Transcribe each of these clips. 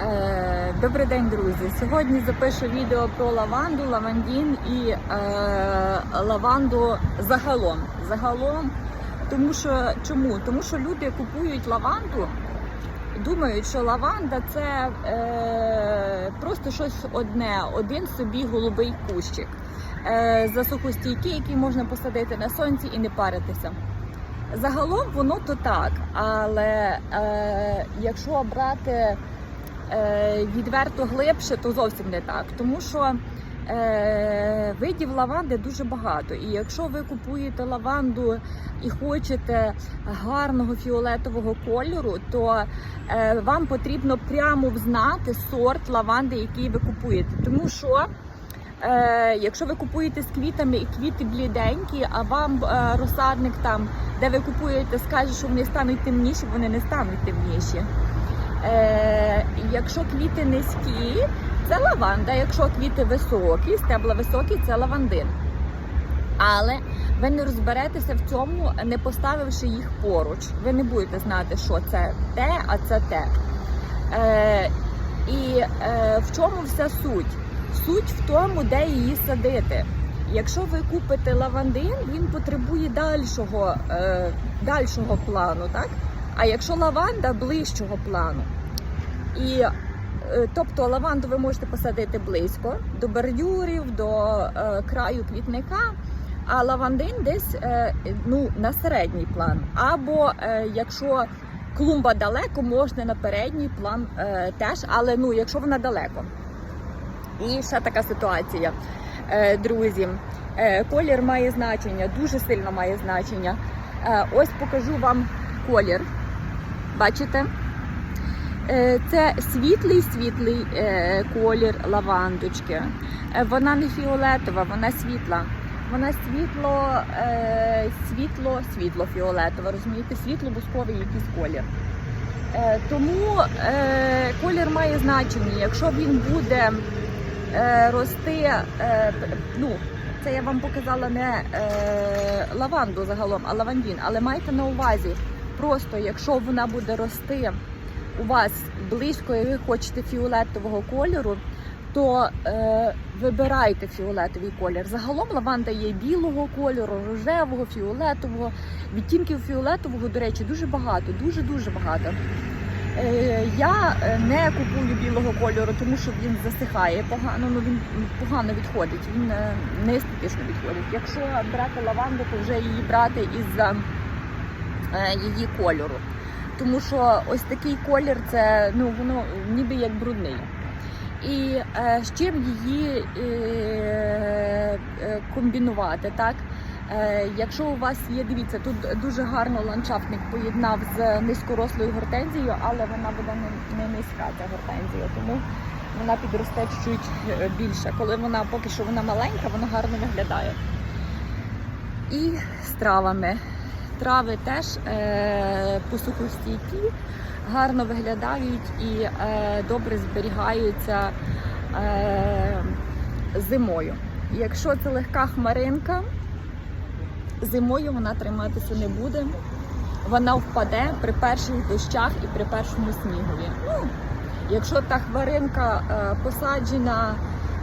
Е, Добрий день, друзі! Сьогодні запишу відео про лаванду, лавандін і е, лаванду загалом. Загалом, тому що чому? Тому що люди купують лаванду, думають, що лаванда це е, просто щось одне, один собі голубий кущик. Е, засухостійкий, який можна посадити на сонці і не паритися. Загалом воно то так, але е, якщо брати відверто глибше, то зовсім не так. Тому що е, видів лаванди дуже багато. І якщо ви купуєте лаванду і хочете гарного фіолетового кольору, то е, вам потрібно прямо взнати сорт лаванди, який ви купуєте. Тому що Е, якщо ви купуєте з квітами і квіти бліденькі, а вам е, розсадник там, де ви купуєте, скаже, що вони стануть темніші, вони не стануть темніші. Е, якщо квіти низькі, це лаванда. Якщо квіти високі, стебла високі, це лавандин. Але ви не розберетеся в цьому, не поставивши їх поруч. Ви не будете знати, що це те, а це те. Е, і е, в чому вся суть? Суть в тому, де її садити. Якщо ви купите лавандин, він потребує дальшого, е, дальшого плану, так? А якщо лаванда ближчого плану. І е, тобто лаванду ви можете посадити близько до бордюрів, до е, краю квітника, а лавандин десь е, ну, на середній план. Або е, якщо клумба далеко, можна на передній план е, теж, але ну, якщо вона далеко. І ще така ситуація, е, друзі. Е, Колір має значення, дуже сильно має значення. Е, Ось покажу вам колір. Бачите? Е, Це світлий світлий е, колір лавандочки. Е, Вона не фіолетова, вона світла. Вона світло, світло, світло фіолетова, розумієте, світло-бусковий якийсь колір. Тому колір має значення. Якщо він буде рости, ну, це я вам показала не лаванду загалом, а лавандін. Але майте на увазі, просто якщо вона буде рости у вас близько, і ви хочете фіолетового кольору, то е, вибирайте фіолетовий колір. Загалом лаванда є білого кольору, рожевого, фіолетового. Відтінків фіолетового, до речі, дуже багато, дуже дуже багато. Е, Я не купую білого кольору, тому що він засихає погано, ну він погано відходить, він е, не естетично відходить. Якщо брати лаванду, то вже її брати із е, її кольору. Тому що ось такий колір це ну воно ніби як брудний. І е, з чим її е, е, комбінувати, так? Е, якщо у вас є, дивіться, тут дуже гарно ландшафтник поєднав з низькорослою гортензією, але вона буде не, не низька ця гортензія, тому вона підросте чуть е, більше. Коли вона поки що вона маленька, вона гарно виглядає. І з травами. Трави теж е, посухостійкі, гарно виглядають і е, добре зберігаються е, зимою. Якщо це легка хмаринка, зимою вона триматися не буде. Вона впаде при перших дощах і при першому снігові. Ну, якщо та хмаринка е, посаджена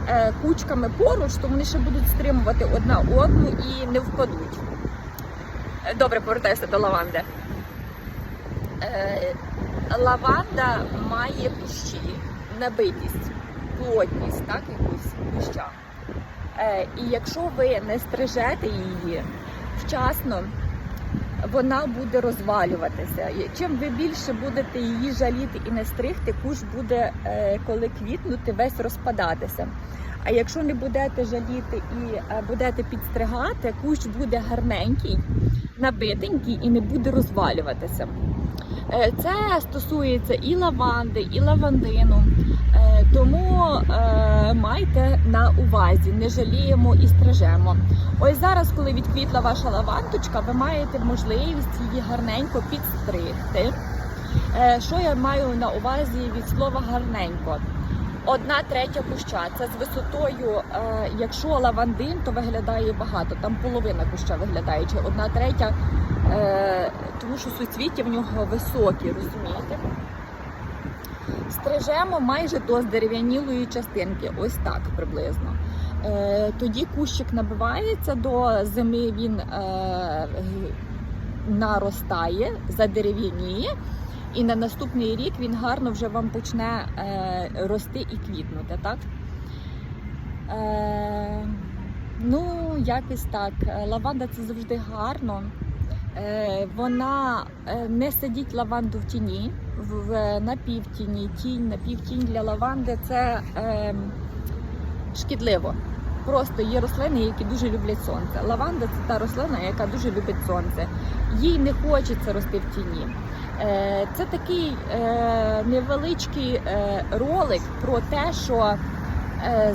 е, кучками поруч, то вони ще будуть стримувати одна одну і не впадуть. Добре, повертаюся до лаванди. Е, лаванда має кущі, набитість, плотність, так, якусь куща. Е, і якщо ви не стрижете її вчасно, вона буде розвалюватися. Чим ви більше будете її жаліти і не стригти, кущ буде, е, коли квітнути, весь розпадатися. А якщо не будете жаліти і будете підстригати, кущ буде гарненький, набитенький і не буде розвалюватися. Е, Це стосується і лаванди, і лавандину. Е, Тому е, майте на увазі, не жаліємо і стрижемо. Ось зараз, коли відквітла ваша лавандочка, ви маєте можливість її гарненько підстригти. Що я маю на увазі від слова гарненько? Одна третя куща. Це з висотою, е, якщо лавандин, то виглядає багато. Там половина куща виглядає, чи одна третя, е, тому що суцвіття в нього високі, розумієте? Стрижемо майже до здерев'янілої частинки, ось так приблизно. Е, тоді кущик набивається до зими, він е, наростає, задерев'яніє, і на наступний рік він гарно вже вам почне е, рости і квітнути. Так? Е, ну, якось так. Е, Лаванда це завжди гарно. Е, вона е, не сидіть лаванду в тіні, в, в напівтіні, тінь, напівтінь для лаванди це е, шкідливо. Просто є рослини, які дуже люблять сонце. Лаванда це та рослина, яка дуже любить сонце. Їй не хочеться рости в тіні. Е, Це такий е, невеличкий е, ролик про те, що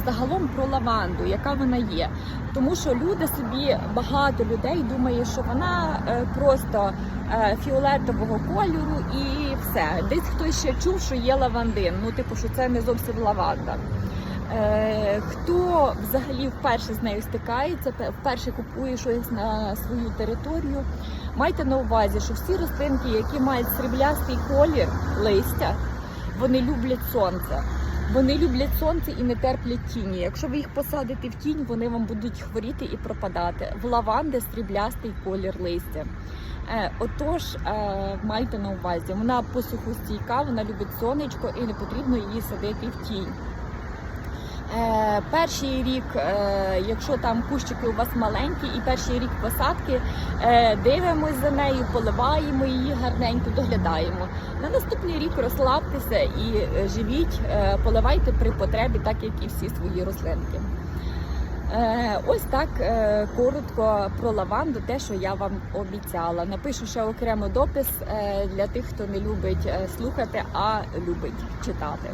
загалом про лаванду, яка вона є. Тому що люди собі, багато людей думає, що вона просто фіолетового кольору і все. Десь хтось ще чув, що є лавандин. Ну, типу, що це не зовсім лаванда. Е, Хто взагалі вперше з нею стикається, вперше купує щось на свою територію, майте на увазі, що всі рослинки, які мають сріблястий колір листя, вони люблять сонце. Вони люблять сонце і не терплять тіні. Якщо ви їх посадите в тінь, вони вам будуть хворіти і пропадати. В лаванди сріблястий колір листя. Е, отож, е, майте на увазі, вона посухостійка, вона любить сонечко і не потрібно її садити в тінь. Е, перший рік, е, якщо там кущики у вас маленькі, і перший рік посадки, е, дивимось за нею, поливаємо її гарненько, доглядаємо. На наступний рік розслабтеся і живіть, поливайте при потребі, так як і всі свої рослинки. Ось так коротко про лаванду, те, що я вам обіцяла. Напишу ще окремо допис для тих, хто не любить слухати, а любить читати.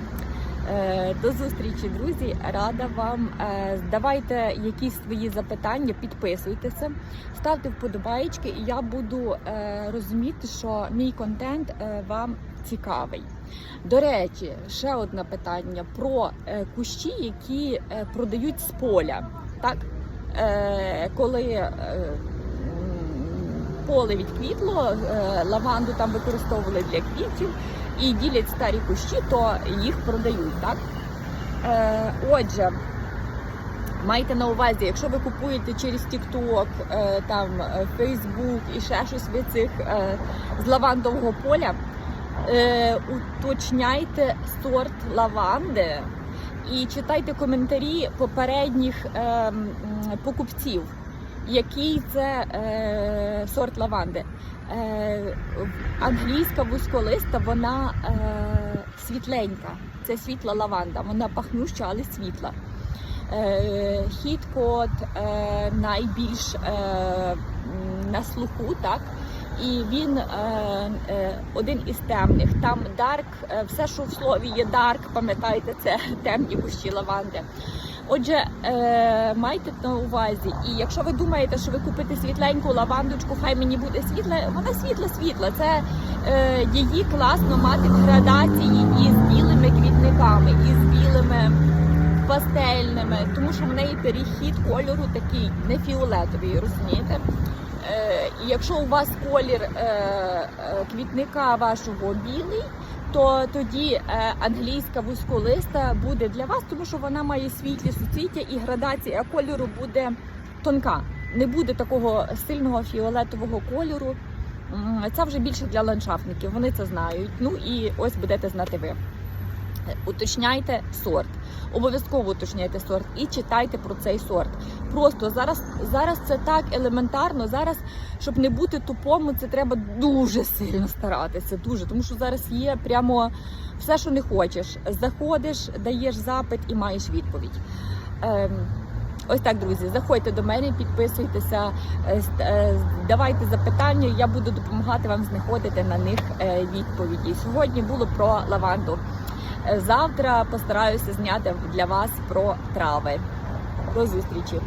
Е, До зустрічі, друзі! Рада вам. Е, Давайте якісь свої запитання, підписуйтеся, ставте вподобаєчки, і я буду е, розуміти, що мій контент вам цікавий. До речі, ще одне питання про кущі, які продають з поля. Так? Коли поле відквітло, лаванду там використовували для квітів і ділять старі кущі, то їх продають. Так? Е, Отже, майте на увазі, якщо ви купуєте через TikTok, е, там е, Facebook і ще щось ви цих е, з лавандового поля, е, уточняйте сорт лаванди і читайте коментарі попередніх е, покупців, який це е, сорт лаванди. Е, англійська вузьколиста, вона е, світленька. Це світла лаванда, вона пахнуща, але світла. Е, Хіткот найбільш на слуху, так? І він один із темних. Там дарк, все, що в слові є дарк, пам'ятаєте, це темні кущі лаванди. Отже, е, майте на увазі, і якщо ви думаєте, що ви купите світленьку лавандочку, хай мені буде світла, вона світла-світла. Це е, її класно мати в градації із білими квітниками, із білими пастельними, тому що в неї перехід кольору такий не фіолетовий, розумієте? Е, і якщо у вас колір е, е, квітника вашого білий, то тоді е, англійська вузьколиста буде для вас, тому що вона має світлі суцвіття і градація кольору буде тонка. Не буде такого сильного фіолетового кольору. Це вже більше для ландшафтників, вони це знають. Ну і ось будете знати ви. Уточняйте сорт, обов'язково уточняйте сорт і читайте про цей сорт. Просто зараз, зараз це так елементарно. Зараз, щоб не бути тупому, це треба дуже сильно старатися. Дуже, тому що зараз є прямо все, що не хочеш. Заходиш, даєш запит і маєш відповідь. Ем, Ось так, друзі, заходьте до мене, підписуйтеся, е, е, давайте запитання. Я буду допомагати вам знаходити на них е, відповіді. Сьогодні було про лаванду. Завтра постараюся зняти для вас про трави. До зустрічі!